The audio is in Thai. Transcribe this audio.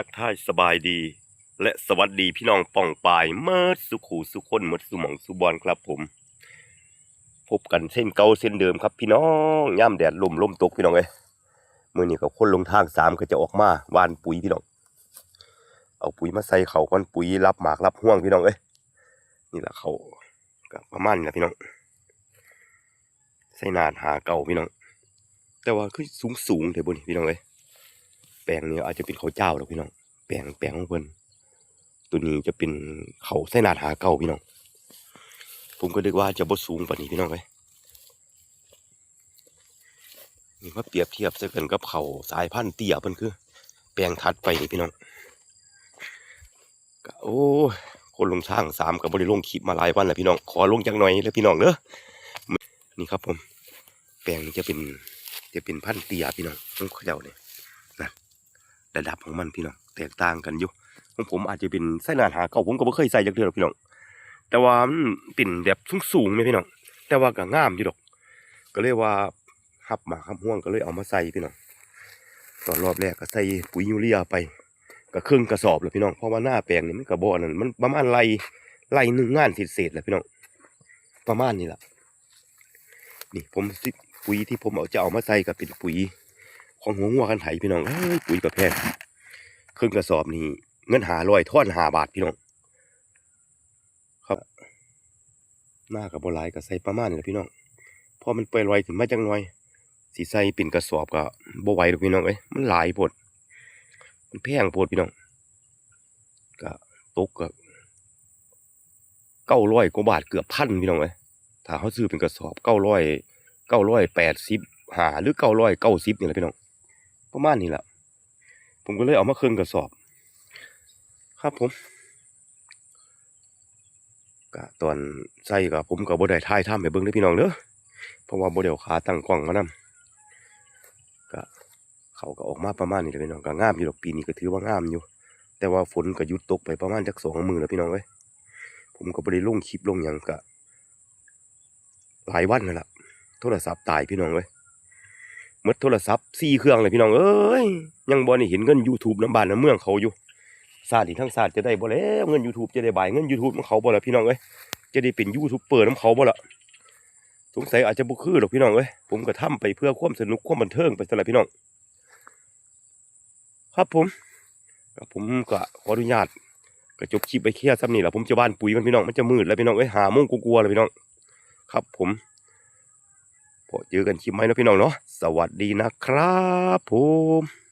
ทักทายสบายดี และสวัสดีพี่น้องป่องปายเมิดสุขูสุคนเมิดสุหมองสุบอลครับผม พบกันเส้นเก่าเส้นเดิมครับพี่น้องย่ำแดดลมลมตกพี่น้องเอ้ยมื่อนี้กับคนลงทางสามก็จะออกมาวานปุ๋ยพี่น้อง เอาปุ๋ยมาใส่เขาก่อนปุ๋ยรับหมากรับห่วงพี่น้องเอ้ยนี่แหละเขาก็ประมาณนี้แหละพี่น้องใส่นาดหาเก่าพี่น้อง แต่ว่าคือสูงสูงเดี๋ยวบนพี่น้องเอ้ย ลงนี้อาจจะเป็นเขาเจ้าแล้วพี่น้องแปลงแปลงของเพิ่นตัวนี้จะเป็นเขาไส้นาดหาเก่าพี่น้อง ผมก็นึกว่าจะบ่สูงกว่านี้พี่น้องเลยนี่มาเปรียบเทียบใส่กันกับเขาสายพันธุ์เตี้ยเพิ่นคือ แปลงทัดไปนี่พี่น้องโอ้คนลงช่างสามกับบริลงคลิปมาหลายวันแล้วพี่น้องขอลงจังหน่อยแล้วพี่น้องเด้อนี่ครับผม แปลงนี้จะเป็นจะเป็นพันธุ์เตี้ยพี่น้องของเขาเจ้าเนี่ย ระดับของมันพี่น้องแตกต่างกันอยู่ของผมอาจจะเป็นไส้นานหาเก่าผมก็ไม่เคยใส่จากเดือนหรอกพี่น้องแต่ว่ามันเป็นแบบสูงๆไหมพี่น้องแต่ว่าก็งามอยู่ดอก ก็เลยว่าหับมาหับห่วงก็เลยเอามาใส่พี่น้องตอนรอบแรกก็ใส่ปุ๋ยยูเรียไปก็ครึ่งกระสอบเลยพี่น้องเพราะว่าหน้าแปลงนี่มันกระบอกนั่นมันประมาณไรไรหนึ่งงานเศษๆแหละพี่น้องประมาณนี้แหละนี่ผมปุ๋ยที่ผมเอาจะเอามาใส่ก็เป็นปุ๋ย ของหัวงัวกันไถพี่น้องเอ้ยปุ๋ยกับแพงครึ่งกระสอบนี่เงินหาลอยท่อนหาบาทพี่น้อง ครับ หน้ากับบหลายก็ใส่ประมาณนี้แหละพี่น้องพอมันเปื่อยลอยถึงมาจังหน่อยสีใส่เป็นกระสอบก็บ่ไหวหรอกพี่น้องเอ้ยมันหลายโพดมันแพงโพดพี่น้องก็ตกก็เก้าร้อยกว่าบาทเกือบพันพี่น้องเอ้ยถ้าเขาซื้อเป็นกระสอบเก้าร้อยเก้าร้อยแปดสิบหาหรือเก้าร้อยเก้าสิบนี่แหละพี่น้อง ประมาณนี้แหละผมก็เลยเอามาเครื่องกระสอบ ครับผมก็ตอนใส่กับผมกับบ่ได้ถ่ายทำให้เบิ่งเด้พี่น้องเด้อเพราะว่าบ่เดี๋ยวขาตั้งกล้องมานำก็เขาก็ออกมาประมาณนี้แหละพี่น้องก็งามอยู่ดอกปีนี้ก็ถือว่างามอยู่ แต่ว่าฝนก็หยุดตกไปประมาณจักสองมือแล้วพี่น้องเอ้ยผมก็บ่ได้ลงคลิปลงหยังก็หลายวันแล้วล่ะโทรศัพท์ตายพี่น้องเอ้ย มดโทรศัพท์สี่เครื่องเลยพี่น้องเอ้ยยังบ่ได้เห็นเงิน YouTube น้ำบานน้ำเมืองเขาอยู่ศาสตร์อีกทั้งศาสตร์จะได้บ่แล้วเงิน YouTube จะได้บ่ายเงิน YouTube ของเขาบ่ละพี่น้องเอ้ยจะได้เป็นยูทูบเบอร์น้ำเขาบ่ละสงสัยอาจจะบ่คือหรอกพี่น้องเอ้ยผมก็ทำไปเพื่อความสนุกความบันเทิงไปซะละพี่น้อง ครับผมก็ผมก็ขออนุญาตก็จบคลิปไปแค่ซ้ำนี่แหละผมจะบ้านปุ๋ยมันพี่น้องมันจะมืดแล้วพี่น้องเอ้ยหาโมงกลัวๆเลยพี่น้อง ครับผม พอเจอกันคลิปไหมนะพี่น้องเนาะสวัสดีนะครับผม